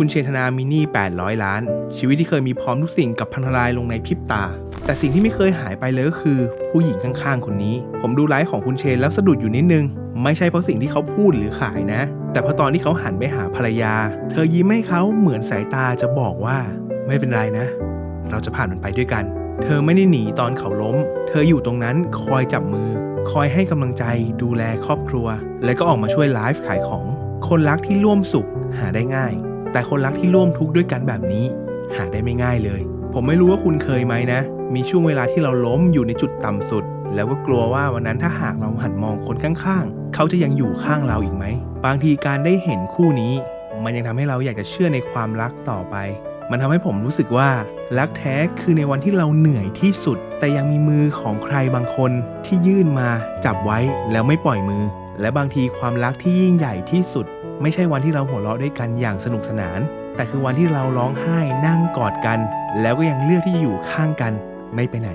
คุณเชนธนามินี่ 800 ล้าน ชีวิตที่เคยมีพร้อมทุกสิ่งกับพังทลายลงในพริบตา แต่สิ่งที่ไม่เคยหายไปเลยก็คือ ผู้หญิงข้างๆ คนนี้ ผมดูไลฟ์ของคุณเชนแล้วสะดุดอยู่นิดนึง ไม่ใช่เพราะสิ่งที่เขาพูดหรือขายนะ แต่เพราะตอนที่เขาหันไปหาภรรยา เธอยิ้มให้เขาเหมือนสายตาจะบอกว่า ไม่เป็นไรนะ เราจะผ่านมันไปด้วยกัน เธอไม่ได้หนีตอนเขาล้ม เธออยู่ตรงนั้นคอยจับมือ คอยให้กำลังใจดูแลครอบครัว และก็ออกมาช่วยไลฟ์ขายของ คนรักที่ร่วมสุขหาได้ง่าย แต่คนรักที่ร่วมทุกข์ด้วยกันแบบนี้ หาได้ไม่ง่ายเลย ผมไม่รู้ว่าคุณเคยไหมนะ มีช่วงเวลาที่เราล้มอยู่ในจุดต่ำสุด แล้วก็กลัวว่าวันนั้นถ้าหากเราหันมองคนข้างๆ เขาจะยังอยู่ข้างเราอีกไหม บางทีการได้เห็นคู่นี้ มันยังทำให้เราอยากจะเชื่อในความรักต่อไป มันทำให้ผมรู้สึกว่า รักแท้คือในวันที่เราเหนื่อยที่สุด แต่ยังมีมือของใครบางคนที่ยื่นมา จับไว้แล้วไม่ปล่อยมือ และบางทีความรักที่ยิ่งใหญ่ที่สุด ไม่ใช่วันที่เราหัวเราะด้วยกันอย่างสนุกสนาน แต่คือวันที่เราร้องไห้นั่งกอดกัน แล้วก็ยังเลือกที่จะอยู่ข้างกัน ไม่ไปไหน